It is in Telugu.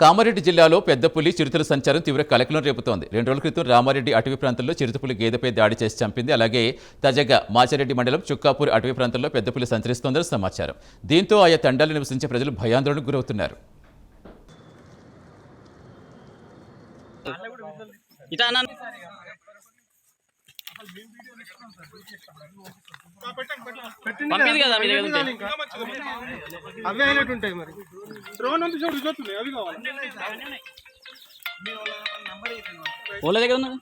కామారెడ్డి జిల్లాలో పెద్దపులి చిరుతల సంచారం తీవ్ర కలకలం రేపుతోంది. రెండు రోజుల క్రితం రామారెడ్డి అటవీ ప్రాంతంలో చిరుతపులి గేదెపై దాడి చేసి చంపింది. అలాగే తాజాగా మాచారెడ్డి మండలం చుక్కాపూర్ అటవీ ప్రాంతంలో పెద్దపులి సంచరిస్తోందని సమాచారం. దీంతో ఆయా తండాలు నివసించే ప్రజలు భయాందోళనకు గురవుతున్నారు. ఇటా అన్న. పంపింది కదా మీ దగ్గర. అవే అయినట్టు ఉంటాయి మరి. డ్రోన్ అంతా చూడు చూస్తున్నాయి అవి కావాలి. వాళ్ళ దగ్గర ఉన్నదా?